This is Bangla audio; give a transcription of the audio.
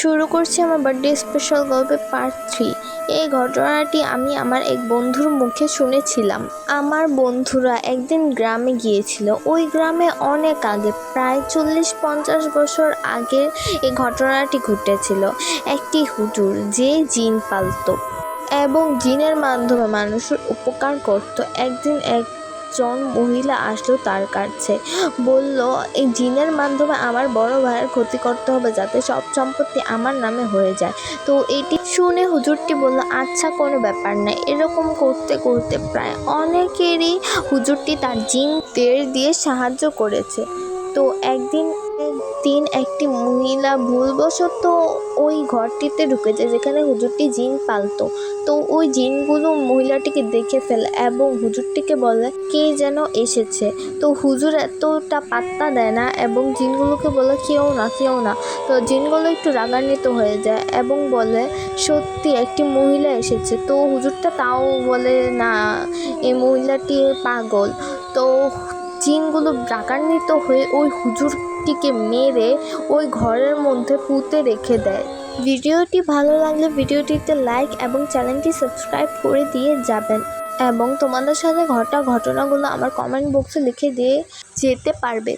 শুরু করছি আমার বার্থডে স্পেশাল গল্পের পার্ট থ্রি এই ঘটনাটি আমি আমার এক বন্ধুর মুখে শুনেছিলাম। আমার বন্ধুরা একদিন গ্রামে গিয়েছিল। ওই গ্রামে অনেক আগে, প্রায় চল্লিশ পঞ্চাশ বছর আগের এই ঘটনাটি ঘটেছিল। একটি হুজুর যে জিন পালতো এবং জিনের মাধ্যমে মানুষের উপকার করত। একদিন একজন মহিলা আসলো তার কাছে। বলল, এই জিনের মাধ্যমে আমার বড় ভাইয়ের ক্ষতি করতে হবে যাতে সব সম্পত্তি আমার নামে হয়ে যায়। তো এটি শুনে হুজুরটি বলল আচ্ছা কোনো ব্যাপার না। এরকম করতে করতে প্রায় অনেকেরই হুজুরটি তার জিনদের দিয়ে সাহায্য করেছে। তো একদিন দিন একটি মহিলা ভুলবশত ওই ঘরটিতে ঢুকেছে, যেখানে হুজুরটি জিন পালতো। তো ওই জিনগুলো মহিলাটিকে দেখে ফেলে এবং হুজুরটিকে বলে, কে যেন এসেছে? তো হুজুর এতটা পাত্তা দেয় না এবং জিনগুলোকে বলে, কেউ না কেউ না। তো জিনগুলো একটু রাগান্বিত হয়ে যায় এবং বলে, সত্যি একটি মহিলা এসেছে। তো হুজুরটা তাও বলে, না এই মহিলাটি পাগল। তো জিনগুলো রাগান্বিত হয়ে ওই হুজুরটিকে মেরে ওই ঘরের মধ্যে পুঁতে রেখে দেয়। ভিডিওটি ভালো লাগলে ভিডিওটিতে লাইক এবং চ্যানেলটি সাবস্ক্রাইব করে দিয়ে যাবেন এবং তোমাদের সাথে ঘটা ঘটনাগুলো আমার কমেন্ট বক্সে লিখে দিয়ে যেতে পারবে।